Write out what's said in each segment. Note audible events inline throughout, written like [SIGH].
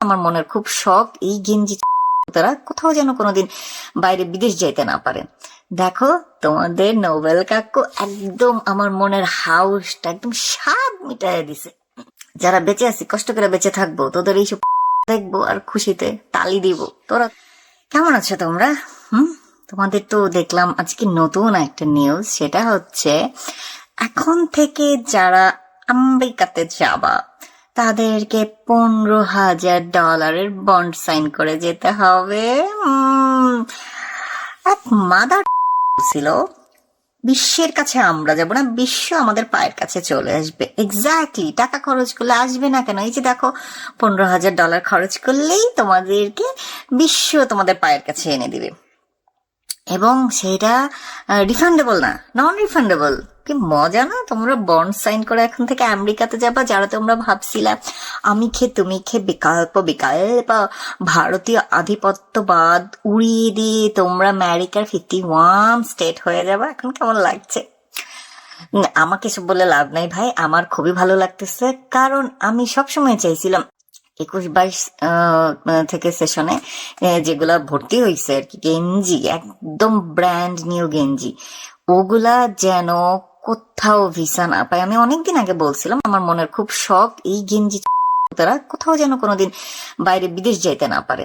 আমার মনের খুব শখ এই গেঞ্জি তারা কোথাও যেন কোনোদিন বাইরে বিদেশ যাইতে না পারে। দেখো, তোমাদের নোবেল কাকু একদম আমার মনের হাউসটা একদম স্বাদ মিটাই দিছে। যারা বেঁচে আছি, কষ্ট করে বেঁচে থাকব, তোদের এইসব দেখব আর খুশিতে তালি দিব। তোরা কেমন আছো তোমরা? হুম? তোমাদের তো দেখলাম আজকে নতুন একটা নিউজ সেটা হচ্ছে এখন থেকে যারা আমেরিকাতে যাবা তাদেরকে পনেরো হাজার ডলারের বন্ড সাইন করে যেতে হবে। এক মাদার ছিল। বিশ্বের কাছে আমরা যাব না, বিশ্ব আমাদের পায়ের কাছে চলে আসবে। এক্স্যাক্টলি টাকা খরচ করলে আসবে না কেন? এই যে দেখো, পনেরো হাজার ডলার খরচ করলেই তোমাদেরকে বিশ্ব তোমাদের পায়ের কাছে এনে দিবে। এবং সেটা রিফান্ডেবল না নন রিফান্ডেবল কি মজা না? তোমরা বন্ড সাইন করে এখন থেকে আমেরিকাতে যাবা, যারা তোমরা ভাবছিলা, আমি খে, তুমি খে, বিকল্প বিকল্প, ভারতীয় আধিপত্যবাদ উড়িয়ে দিয়ে তোমরা আমেরিকার ফিফটি ওয়ান স্টেট হয়ে যাবা। এখন কেমন লাগছে? আমাকে সব বলে লাভ নাই ভাই, আমার খুবই ভালো লাগতেছে, কারণ আমি সবসময় চাইছিলাম একুশ বাইশ থেকে সেশনে যেগুলা ভর্তি হয়েছে আর কি গেঞ্জি একদম ব্র্যান্ড নিউ গেঞ্জি ওগুলা যেন কোথাও ভিসা না পাই আমি অনেকদিন আগে বলছিলাম, আমার মনের খুব শখ এই গেঞ্জি তারা কোথাও যেন কোনোদিন বাইরে বিদেশ যাইতে না পারে।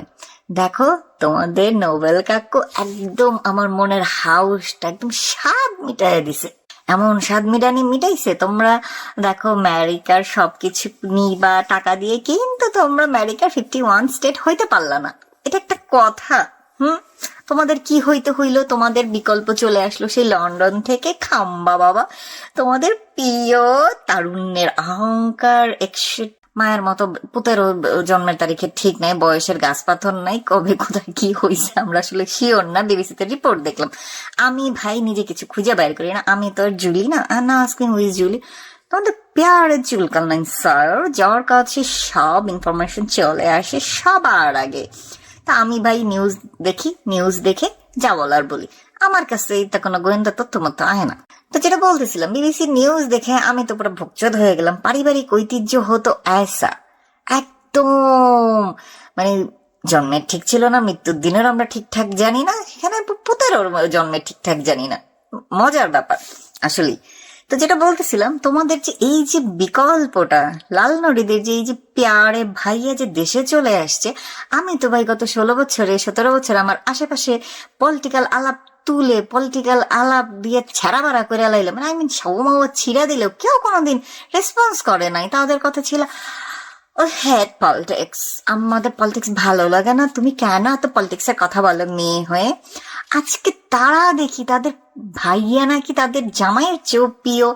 দেখো, তোমাদের নোবেল কাকু একদম আমার মনের হাউসটা একদম স্বাদ মিটাই দিছে। এমন স্বাদ মিটানি মিটাইছে, তোমরা দেখো আমেরিকার সবকিছু নিবা, টাকা দিয়ে, কিন্তু তোমরা আমেরিকার ফিফটি ওয়ান স্টেট হইতে পারলা না। এটা একটা কথা, হুম? তোমাদের কি হইতে হইল? তোমাদের বিকল্প চলে আসলো সেই লন্ডন থেকে। খাম্বা বাবা, তোমাদের প্রিয় তারুণ্যের অহংকার একশো মায়ের মতো পুতেরও জন্মের তারিখে ঠিক নাই, বয়সের গাছ পাথর নাই। কবে, কোথায়, কি হয়েছে আমরা আসলে শিওর না। বিবিসিতে রিপোর্ট দেখলাম। আমি ভাই নিজে কিছু খুঁজে বাইর করি না। আমি তো আর জুলি না। না, আজকে হুইজ জুলি। তোমাদের পেয়ারে চুলকাল নাই স্যার যার কাছে সব ইনফরমেশন চলে আসে সবার আগে। তা আমি ভাই নিউজ দেখি নিউজ দেখে যা বলার বলি। আমার কাছে এটা কোনো গোয়েন্দা তথ্য মতো আয় না। তো যেটা বলতেছিলাম বিবিসি নিউজ দেখে আমি তো পুরো ভোগচোদ হয়ে গেলাম। পারিবারিক ঐতিহ্য হতো অ্যাসা একদম! মানে জন্মের ঠিক ছিল না, মৃত্যুর দিনের আমরা ঠিকঠাক জানি না সেখানে পুতেরও জন্মের ঠিকঠাক জানি না। মজার ব্যাপার, আসলেই। তো যেটা বলতেছিলাম, তোমাদের যে এই যে বিকল্পটা লাল নদীদের যে এই যে পেয়ারে ভাইয়া যে দেশে চলে আসছে, আমি তো ভাই গত ষোলো বছরে, সতেরো বছর আমার আশেপাশে পলিটিক্যাল আলাপ তুলে পলিটিক্যাল আলাপ দিয়ে ছাড়া বাড়া করে লাইলাম। মানে আই মিন সৌমাও ছিঁড়া দিলেও কেউ কোনোদিন রেসপন্স করে নাই। তাদের কথা ছিল ও হ্যাট পলিটিক্স আমাদের পলিটিক্স ভালো লাগে না, তুমি কেন এত পলিটিক্সের কথা বলো মেয়ে হয়ে? আজকে তারা দেখি তাদের ভাইয়া নাকি তাদের জামাইয়ের চেয়েও প্রিয়।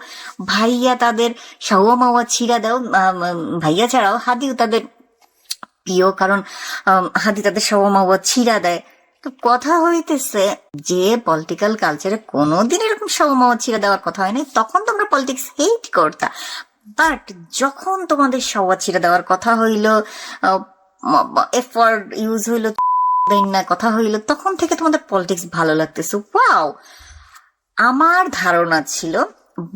ভাইয়া তাদের সৌয়া মাওয়া ছিঁড়া দাও ভাইয়া ছাড়াও হাদিও তাদের প্রিয় কারণ হাদি তাদের সৌয়া মাওয়া ছিঁড়া দেয়। তো কথা হইতেছে যে পলিটিক্যাল কালচারে কোনোদিন এরকম সৌমাওয়া ছিঁড়ে দেওয়ার কথা হয়নি তখন তোমরা পলিটিক্স হেট করতা। বাট যখন তোমাদের সওয়া ছিঁড়ে দেওয়ার কথা হইল এফার্ট ইউজ হইল না কথা হইল, তখন থেকে তোমাদের পলিটিক্স ভালো লাগতেছে। ওয়াও আমার ধারণা ছিল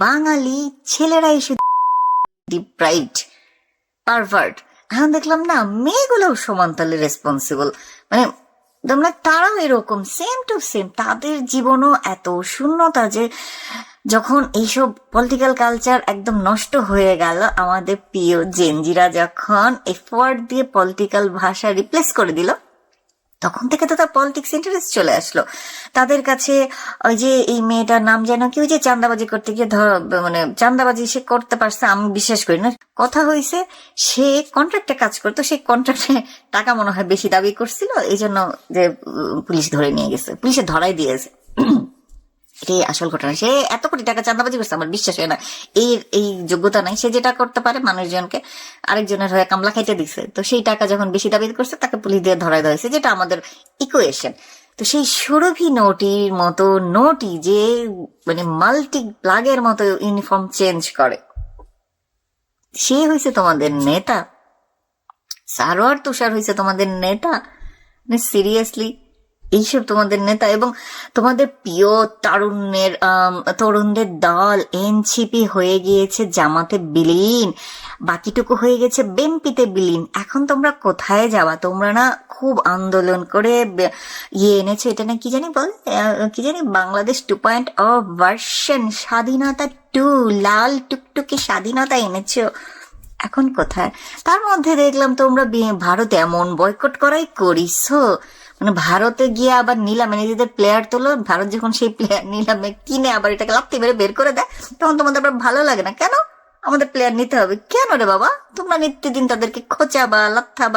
বাঙালি ছেলেরাই শুধু ডিপ্রাইভড পারভার্ট এখন দেখলাম না, মেয়েগুলোও সমান তালে রেসপন্সিবল মানে তোমরা তারাও এরকম সেম টু সেম তাদের জীবনও এত শূন্যতা যে যখন এইসব পলিটিক্যাল কালচার একদম নষ্ট হয়ে গেল, আমাদের প্রিয় জেনজিরা যখন এফোর্ট দিয়ে পলিটিক্যাল ভাষা রিপ্লেস করে দিল তখন থেকে তো তার পলিটিক্স ইন্টারেস্ট চলে আসলো। তাদের কাছে ওই যে এই মেয়েটার নাম যেন কি, ওই যে চান্দাবাজি করতে গিয়ে ধর মানে চান্দাবাজি সে করতে পারছে, আমি বিশ্বাস করি না। কথা হয়েছে সে কন্ট্রাক্টে কাজ করতো সেই কন্ট্রাক্টে টাকা মনে হয় বেশি দাবি করছিল এই জন্য যে পুলিশ ধরে নিয়ে গেছে, পুলিশে ধরাই দিয়েছে। এটাই আসল ঘটনা। সে এত কোটি টাকা চাঁদাবাজি করছে, আমার বিশ্বাস হয় না। এই এই যোগ্যতা নাই, সে যেটা করতে পারে মানুষজনকে আরেকজনের হয়ে কামলা খাইতে দিচ্ছে তো সেই টাকা যখন বেশি দাবি করছে, তাকে পুলিশ দিয়ে ধরাই দেওয়া যেটা আমাদের ইকুয়েশন তো সেই সুরভি নোটির মতো নোটি যে মানে মাল্টি প্লাগের মতো ইউনিফর্ম চেঞ্জ করে। সে হয়েছে তোমাদের নেতা। সারোয়ার তুষার হয়েছে তোমাদের নেতা। সিরিয়াসলি এইসব তোমাদের নেতা এবং তোমাদের প্রিয় তারুণ্যের তরুণদের দল এনসিপি হয়ে গিয়েছে জামাতে বিলীন। বাকিটুকু হয়ে গেছে বেম্পিতে বিলীন। এখন তোমরা কোথায় যাবা? তোমরা না খুব আন্দোলন করে ইয়ে এনেছো। এটা না কি জানি বল? কি জানি? Bangladesh two point O version স্বাধীনতা টু লাল টুকটুকে স্বাধীনতা এনেছো। এখন কোথায়? তার মধ্যে দেখলাম তোমরা ভারতে এমন বয়কট করাই করিছো। মানে ভারতে গিয়ে আবার নিলামে নিজেদের প্লেয়ার তোলো, ভারত যখন সেই প্লেয়ার নিলামে কিনে আবার এটাকে লাপ্তি মেরে বের করে দেয়, তখন তোমাদের আবার ভালো লাগে না? কেন? আমাদের প্লেয়ার নিতে হবে। কেন রে বাবা? তোমরা নিত্যদিন তাদেরকে খোঁচাবা লাথা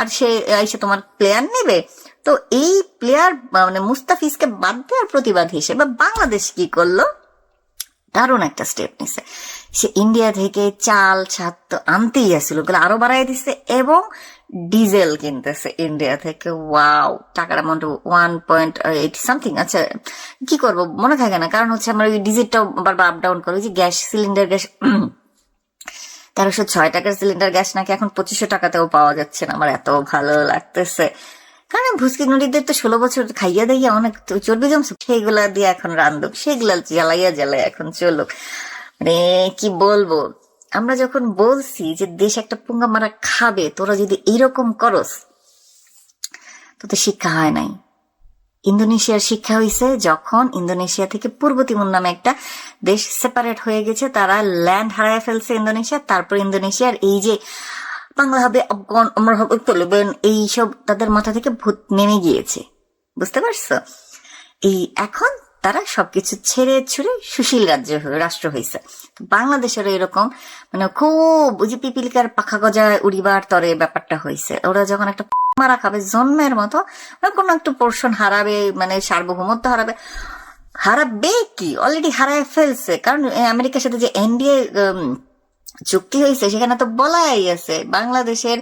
আর সে, এসে তোমার প্লেয়ার নেবে। তো এই প্লেয়ার মানে মুস্তাফিজকে বাদ দেওয়ার প্রতিবাদ হিসেবে বাংলাদেশ কি করল? দারুণ একটা স্টেপ নিছে। সে ইন্ডিয়া থেকে চাল তো আনতেই আসছিল। ওগুলো আরও বাড়াই দিচ্ছে এবং ডিজেল কিনতেছে ইন্ডিয়া থেকে। ওয়াও টাকার amount one point eight something আচ্ছা কি করব? মনে থাকে না। কারণ হচ্ছে আমরা ওই ডিজিটটাও বারবার আপ ডাউন করি যে গ্যাস সিলিন্ডার গ্যাস [CLEARS THROAT] তেরোশো ছয় টাকার সিলিন্ডার গ্যাস নাকি এখন পঁচিশশো টাকাতেও পাওয়া যাচ্ছে না। আমার এত ভালো লাগতেছে। কারণ ভুসকি নদীদের তো ষোলো বছর খাইয়া দাইয়া অনেক চর্বি জমছে। সেইগুলা দিয়ে এখন রান্ধুক সেগুলা জ্বালাইয়া জ্বালাইয়া এখন চলুক। মানে কি বলব? আমরা যখন বলছি যে দেশ একটা পুঙ্গা মারা খাবে, তোরা যদি এইরকম করস তো তো শিক্ষা হয় নাই। ইন্দোনেশিয়ার শিক্ষা হয়েছে যখন ইন্দোনেশিয়া থেকে পূর্ব তিমুর নামে একটা দেশ সেপারেট হয়ে গেছে, তারা ল্যান্ড হারায় ফেলছে ইন্দোনেশিয়া, তারপর ইন্দোনেশিয়ার এই যে বাংলা হবে, আফগান আমরা হবে তলিবান এইসব তাদের মাথা থেকে ভূত নেমে গিয়েছে। বুঝতে পারছ? এই এখন তারা সবকিছু ছেড়ে ছুড়ে সুশীল রাজ্য রাষ্ট্র হয়েছে বাংলাদেশেরও এরকম মানে খুব যে পিপিলিকার পাখা গজায় উড়িবার তরে ব্যাপারটা হয়েছে ওরা যখন একটা [LAUGHS] মারা খাবে জন্মের মতো কোনো একটু পোর্শন হারাবে মানে সার্বভৌমত্ব হারাবে হারাবে কি? অলরেডি হারায় ফেলছে। কারণ আমেরিকার সাথে যে এনডিএ চুক্তি হয়েছে সেখানে তো বলাই আছে, বাংলাদেশের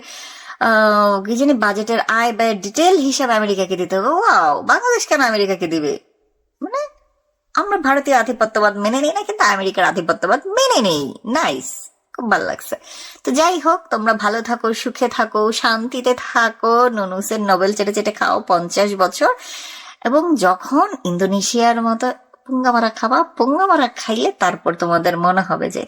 কি জানি বাজেটের আয় ব্যয় ডিটেল হিসাব আমেরিকাকে দিতে হবে। ওয়াও বাংলাদেশ কেন আমেরিকাকে দিবে? আমরা ভারতীয় আধিপত্যবাদ মেনে নিই না, কিন্তু আমেরিকার আধিপত্যবাদ মেনে নেই। নাইস খুব ভালো লাগছে। তো যাই হোক, তোমরা ভালো থাকো, সুখে থাকো, শান্তিতে থাকো। নুনুসের নোবেল চেটে চেটে খাও পঞ্চাশ বছর। এবং যখন ইন্দোনেশিয়ার মতো পুঙ্গামারা খাবা, পুঙ্গামারা খাইলে তারপর তোমাদের মনে হবে যে,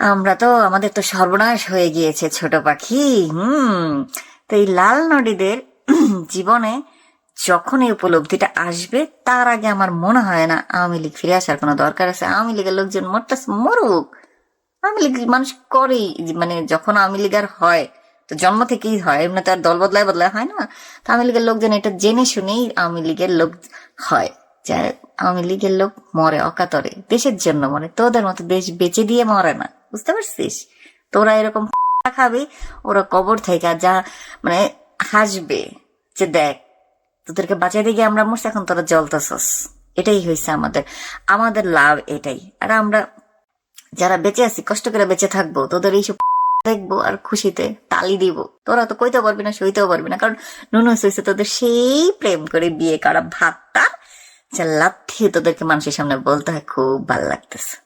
আমরা তো, আমাদের তো সর্বনাশ হয়ে গিয়েছে ছোট পাখি। হুম। তো এই লাল নদীদের [CLEARS THROAT] জীবনে যখন এই উপলব্ধিটা আসবে, তার আগে আমার মনে হয় না আওয়ামী লীগ ফিরে আসার কোনো দরকার আছে। আওয়ামী লীগের লোকজন মরতাস মরুক। আওয়ামী লীগ মানুষ করেই মানে যখন আওয়ামী লীগ আর হয়, তো জন্ম থেকেই হয়, এমনি তো আর দল বদলায় বদলায় হয় না। তো আওয়ামী লীগের লোকজন এটা জেনে শুনেই আওয়ামী লীগের লোক হয়, যে আওয়ামী লীগের লোক মরে অকাতরে, দেশের জন্য মরে, তোদের মতো দেশ বেঁচে দিয়ে মরে না, বুঝতে পারছিস? তোরা এরকম [LAUGHS] খাবি, ওরা কবর থেকে যা মানে হাসবে, যে দেখ তোদেরকে বাঁচাইতে গিয়ে আমরা মরছি, এখন তোরা জ্বলতেছস। এটাই হয়েছে আমাদের আমাদের লাভ এটাই। আর আমরা যারা বেঁচে আছি, কষ্ট করে বেঁচে থাকব, তোদের এইসব দেখব আর খুশিতে তালি দিব। তোরা তো কইতেও পারবি না, সইতেও পারবি না, কারণ নুনু হয়েছে তোদের সেই প্রেম করে বিয়ে করা ভাতটা, যা লাথিয়ে তোদেরকে মানুষের সামনে বলতে হয়, খুব ভালো লাগতেছে।